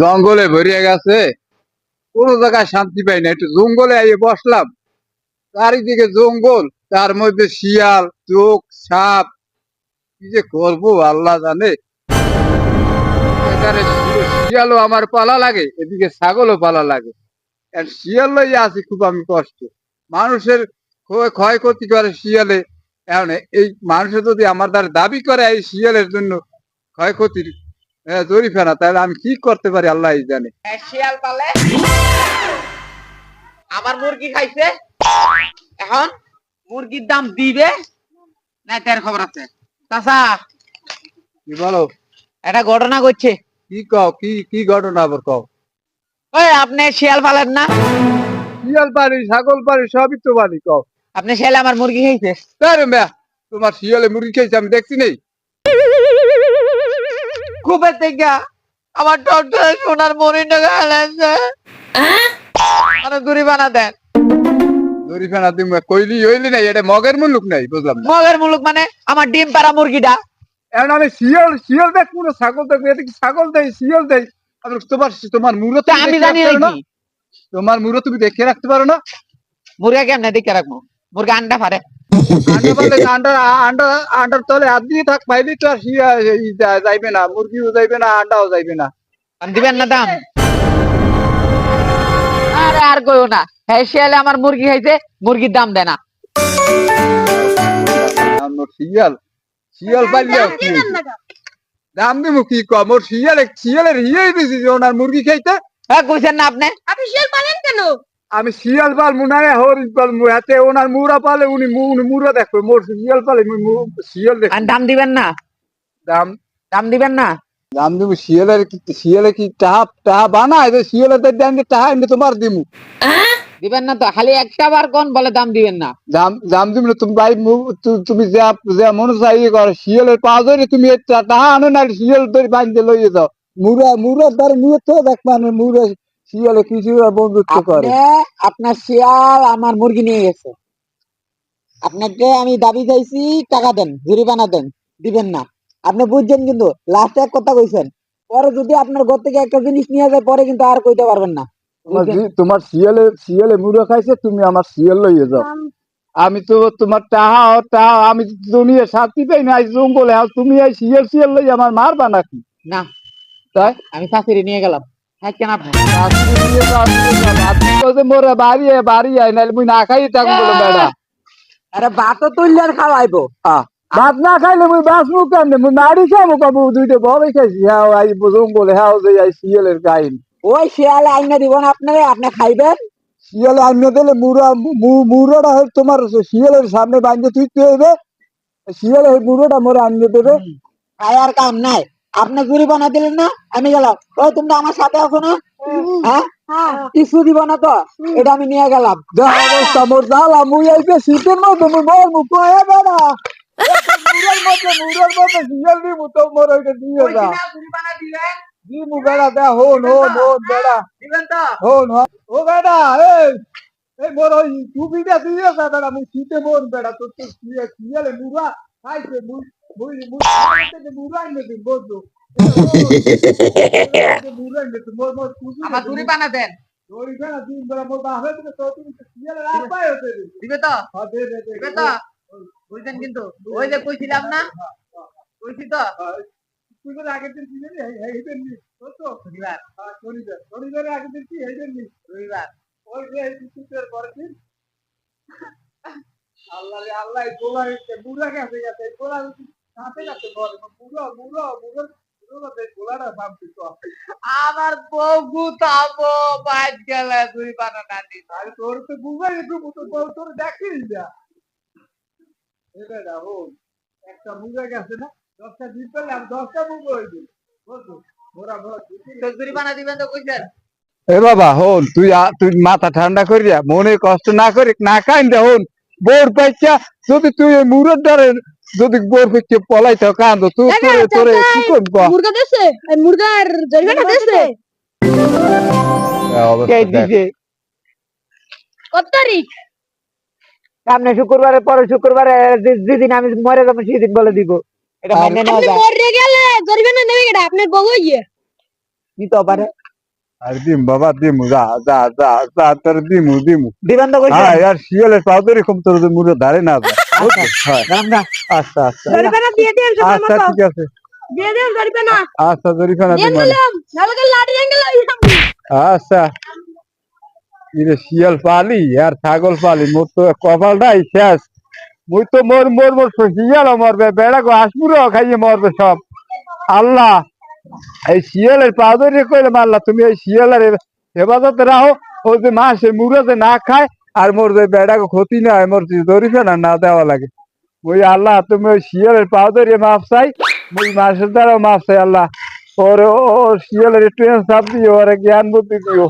জঙ্গলে ভরিয়ে গেছে। কোন জায়গায় শান্তি পাই না একটু জঙ্গলে আইয়ে বসলাম। চারিদিকে জঙ্গল, তার মধ্যে শিয়াল, চোখ, সাপ। কি যে করব, আল্লাহ জানে। শিয়ালও আমার পালা লাগে, এদিকে ছাগলও পালা লাগে। আর শিয়াল লইয়া আছি খুব আমি কষ্ট। মানুষের ক্ষয়- ক্ষয়ক্ষতি করে শিয়ালে। এখন এই মানুষের যদি আমার দ্বারা দাবি করে এই শিয়ালের জন্য ক্ষয়ক্ষতির জরিফানা তাহলে আমি কি করতে পারি আল্লাহ জানে। শিয়াল পালে আমার মুরগি খাইছে। এখন মুরগির দাম দিবে না তার খবর আছে। চাচা কি বলো? একটা ঘটনা করছে কি কও কি কি ঘটনা আবার কও? ওই আপনি শিয়াল পালেন না? শিয়াল পারি ছাগল পারি সবই তো পারি কও। আপনি শিয়ালে আমার মুরগি খাইছে? মেয়া তোমার শিয়ালে মুরগি খেয়েছে আমি দেখছি নেই। খুবের থেকে আমার সোনার মরিটা খাইছে মানে দূরি বানা দেন। জরিফানা তুমি কইলি হইলি নাই এটা মগের মুলুক নাই বুঝলাম না। মগের মুলুক মানে আমার ডিম পাড়া মুরগিটা। এখন আমি শিয়াল শিয়াল দেখব না ছাগল দেখব এটা কি ছাগল দেয় শিয়াল দেয় আমি তোমার তোমার মুরো তা আমি জানি না? তোমার মুরো তুমি দেখে রাখতে পারো না? মুরগা কেমনে দেখে রাখব। মুরগা আন্ডা পারে পারলে আন্ডার আন্ডার আন্ডার তলে হাত দিয়ে থাক পাইলি তো আর শিয়া ই যা- যাইবে না মুরগিও যাইবে না আন্ডাও যাইবে না। দিবেন না দাম? আরে আর কইও না হ্যাঁ শিয়ালে আমার মুরগি খাইছে মুরগির দাম দেয় না। শিয়াল শিয়াল পাইলে কি? দাম দিমু কি কম ওর শিয়াল শিয়ালের হিয়েই দিছি ওনার মুরগি খাইতে। হ্যাঁ কইছেন না আপনি? আপনি শিয়াল পালেন কেন? আমি শিয়াল পাল মুনারে হরিণ পাল হাতে ওনার মুরা পালে উনি মুরা দেখবে মোর শিয়াল পালে শিয়াল দেখ আর দাম দিবেন না? দাম? দাম দিবেন না? দাম দিমু শিয়ালের কি শিয়ালে কি টাহা টাহা বানায়? যে শিয়ালের দাম দিয়ে টাহা এনে তোমার দিমু। দিবেন না তো খালি একটা বার কোন বলে দাম দিবেন না? দাম দাম দিমু না, তুমি ভাই তুমি যা যা মনে চাই ইয়ে করো শিয়ালের পা ধরে তুমি টাহা আনো না শিয়াল ধরে বাঁধতে লইয়ে যাও। মুরা মুরা ধর মুরে তো দেখবা মুরে শিয়ালে কিছু বন্ধুত্ব করে। আপনার শিয়াল আমার মুরগি নিয়ে গেছে। আপনাকে আমি দাবি চাইছি টাকা দেন জরিমানা দেন দিবেন না। আপনি বুঝছেন কিন্তু লাস্টে এক কথা কইছেন। পরে যদি আপনার ঘর থেকে একটা জিনিস নিয়ে যায় পরে কিন্তু আর কইতে পারবেন না। তোমার শিয়ালে শিয়ালে মুড়ো খাইছে তুমি আমার শিয়াল লইয়ে যাও। আমি। তো তোমার টাহা টাহা আমি দুনিয়া শান্তি পাই না আজ জঙ্গলে তুমি এই শিয়াল শিয়াল লই আমার মারবা নাকি? না। তাই? আমি শাশুড়ি নিয়ে গেলাম। আরে তুললে আর খাওয়াইবো। ভাত না খাইলে মুই বাঁচবো কেমনে? মুই নাড়ি খাব কবু দুইটা বড় খাইছি। হ্যাঁ আই জঙ্গলে হ্যাঁ যে এই শিয়ালের গাইন। ওই শিয়ালে আইনা দিব না আপনারে আপনি খাইবেন? শিয়ালে দিলে তোমার শিয়ালের সামনে বাঁধতে তুইতে হইবে। শিয়ালের মুড়োটা মোরে আনিয়ে দেবে। খায়ার কাম নাই। আপনি জরিমানা দিলেন না? আমি গেলাম ওই তোমরা আমার সাথে আছো না হ্যাঁ কিছু দিব না তো এটা আমি নিয়ে গেলাম অবস্থা মোর জ্বালা মুই আইতে শীতের মধ্যে মুই মোর মুখ বেড়া দি মুতো মোর ওইটা দিয়ে যা দি বেড়া দে হন হন হন বেড়া হন হন ও বেড়া এই এই মোর ওই টুপিটা দিয়ে যা বেড়া মুই শীতে বেড়া তোর তো শিয়া শিয়ালে মুড়া খাইছে মুই মুই মুই শিয়ালের থেকে দিন বুঝছ আমার দূরে বানা দেন। তো দিবে তো? দিবে তো? বুঝছেন কিন্তু। ওই যে কইছিলাম না? কইছি তো? তুই করে আগের দিন কি জানি এই নি তো শনিবার হ্যাঁ শনিবার শনিবারে আগের দিন কি এই নি রবিবার ওই যে এই পরের দিন আল্লাহ রে আল্লাহ গেছে গেছে আমার বউ গুতাবো বাজ গেলে দুই বানানা দিন আর তোর তো বুঝা একটু তোর তোর দেখিস যা এটা একটা বুঝা গেছে না? দশটা দিন পেলাম দশটা বুঝো এ বাবা হন তুই তুই মাথা ঠান্ডা করিয়া মনে কষ্ট না করি না কাইন দে হন। বোর পাইছা যদি তুই এই মুরত যদি বোর পাইছে পলাইতে কান্দ তুই তোরে তোরে কি করব? মুরগা দেছে এই মুরগার জরিমানা দেছে। কে দিছে? কত তারিখ? সামনে শুক্রবারে পরে শুক্রবারে যে- যেদিন আমি মরে যাব সেদিন বলে দিব। এটা আর- নেওয়া আপনি যায়। মরে গেলে জরিমানা নেবে কেডা? আপনার বউ ইয়ে নিতে পারে? আর দিম বাবা দিমু যা যা যা যা তোর দিমু দিমু। দিবেন তো কইছেন হ্যাঁ আর শিয়ালের পাউদারি কম তোর যে মুড়ে ধারে না যায়। আচ্ছা আচ্ছা দেন আচ্ছা ঠিক আছে। আচ্ছা জরিফানা এঙ্গেল আচ্ছা। ইরে শিয়াল পালি আর ছাগল পালি মোর তো কপালটাই শেষ। মুই তো মোর মোর মোর শিয়াল মরবে বেড়া গো হাঁসপুরো খাইয়ে মরবে সব। আল্লাহ এই শিয়ালের পাউদারি কইলে মারলা তুমি এই শিয়ালের হেফাজতে রাখো ও যে মাসে যে না খায় আর মোর বেড়া গো ক্ষতি না হয় মোর ধরিছে না না দেওয়া লাগে। ওই আল্লাহ, তুমি ওই শিয়ালের পাউদারি মাপ চাই। ওই মাসের দ্বারাও মাপ চাই আল্লাহ। ওর ও শিয়ালের একটু চাপ দিও, ওরে জ্ঞান বুদ্ধি দিও।